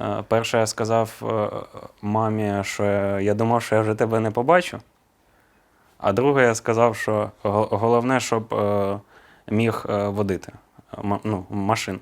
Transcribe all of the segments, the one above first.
Е, Перше я сказав е, мамі, що я- думав, що я вже тебе не побачу. А друге, я сказав, що головне, щоб е, міг водити ну, машину.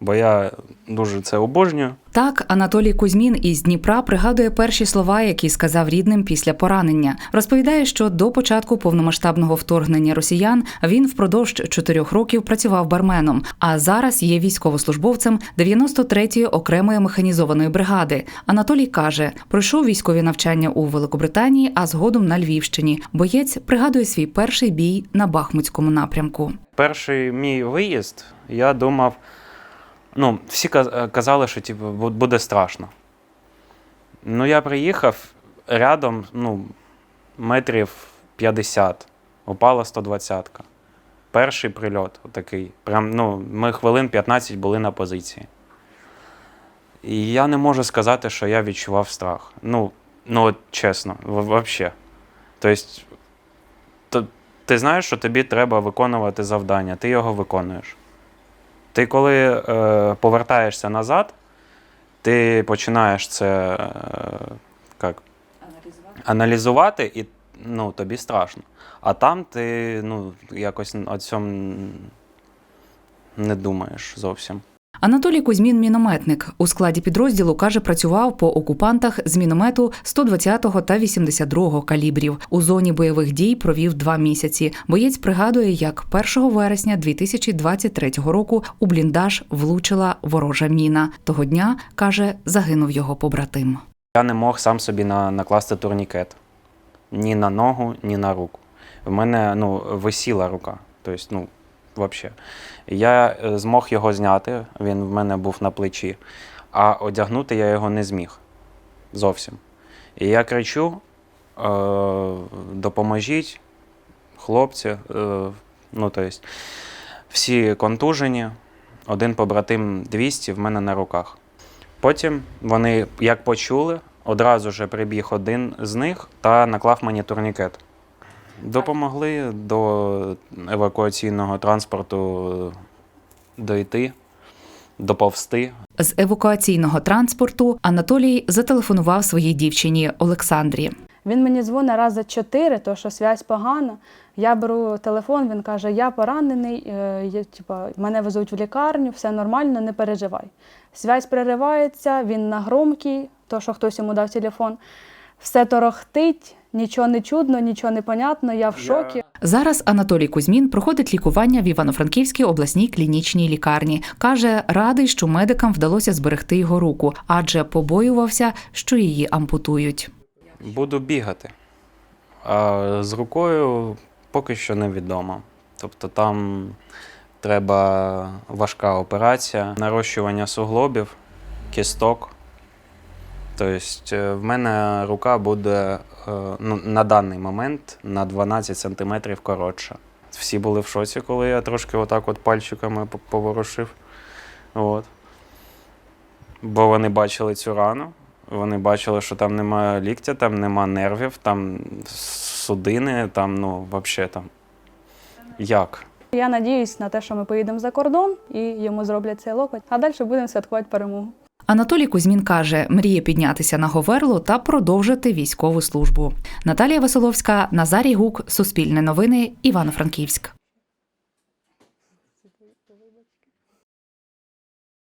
Бо я дуже це обожнюю. Так, Анатолій Кузьмін із Дніпра пригадує перші слова, які сказав рідним після поранення. Розповідає, що до початку повномасштабного вторгнення росіян він впродовж чотирьох років працював барменом, а зараз є військовослужбовцем 93-ї окремої механізованої бригади. Анатолій каже, пройшов військові навчання у Великобританії, а згодом на Львівщині. Боєць пригадує свій перший бій на Бахмутському напрямку. Перший мій виїзд, я думав, ну, всі е, казали, що типу, буде страшно. Ну, я приїхав рядом, ну, метрів 50, упала 120-ка. Перший прильот такий. Прям, ну, ми хвилин 15 були на позиції. І я не можу сказати, що я відчував страх. Ну, ну от чесно, взагалі. Тобто, то, ти знаєш, що тобі треба виконувати завдання, ти його виконуєш. Ти коли е, повертаєшся назад, ти починаєш це е, як, аналізувати, і ну, тобі страшно. А там ти ну, якось о цьому не думаєш зовсім. Анатолій Кузьмін мінометник. У складі підрозділу каже, працював по окупантах з міномету 120-го та 82-го калібрів. У зоні бойових дій провів два місяці. Боєць пригадує, як 1 вересня 2023 року у бліндаж влучила ворожа міна. Того дня каже, загинув його побратим. Я не мог сам собі на, накласти турнікет. Ні на ногу, ні на руку. В мене ну, висіла рука. Тобто, ну, взагалі. Я е, змог його зняти, він в мене був на плечі, а одягнути я його не зміг. Зовсім. І я кричу: е, допоможіть, хлопці. Е, ну, тобто, всі контужені, один побратим 200 в мене на руках. Потім вони, як почули, одразу ж прибіг один з них та наклав мені турнікет. Допомогли до евакуаційного транспорту дойти, доповзти. З евакуаційного транспорту Анатолій зателефонував своїй дівчині Олександрі. Він мені дзвонить раз за чотири, то що связь погана. Я беру телефон, він каже: Я поранений, е, я, типа, мене везуть в лікарню, все нормально, не переживай. Связь переривається, він на громкий, то що хтось йому дав телефон. Все торохтить, нічого не чудно, нічого не понятно, я в шокі. Зараз Анатолій Кузьмін проходить лікування в Івано-Франківській обласній клінічній лікарні. Каже, радий, що медикам вдалося зберегти його руку, адже побоювався, що її ампутують. Буду бігати. А з рукою поки що невідомо. Тобто там треба важка операція, нарощування суглобів, кісток. Тобто е, в мене рука буде е, ну, на даний момент на 12 см коротша. Всі були в шоці, коли я трошки отак от пальчиками поворушив. От. Бо вони бачили цю рану. Вони бачили, що там немає ліктя, там нема нервів, там судини, там, ну, взагалі там. Як? Я надіюсь на те, що ми поїдемо за кордон і йому зроблять цей локоть, а далі будемо святкувати перемогу. Анатолій Кузьмін каже, мріє піднятися на Говерло та продовжити військову службу. Наталія Василовська, Назарій Гук, Суспільне новини, Івано-Франківськ.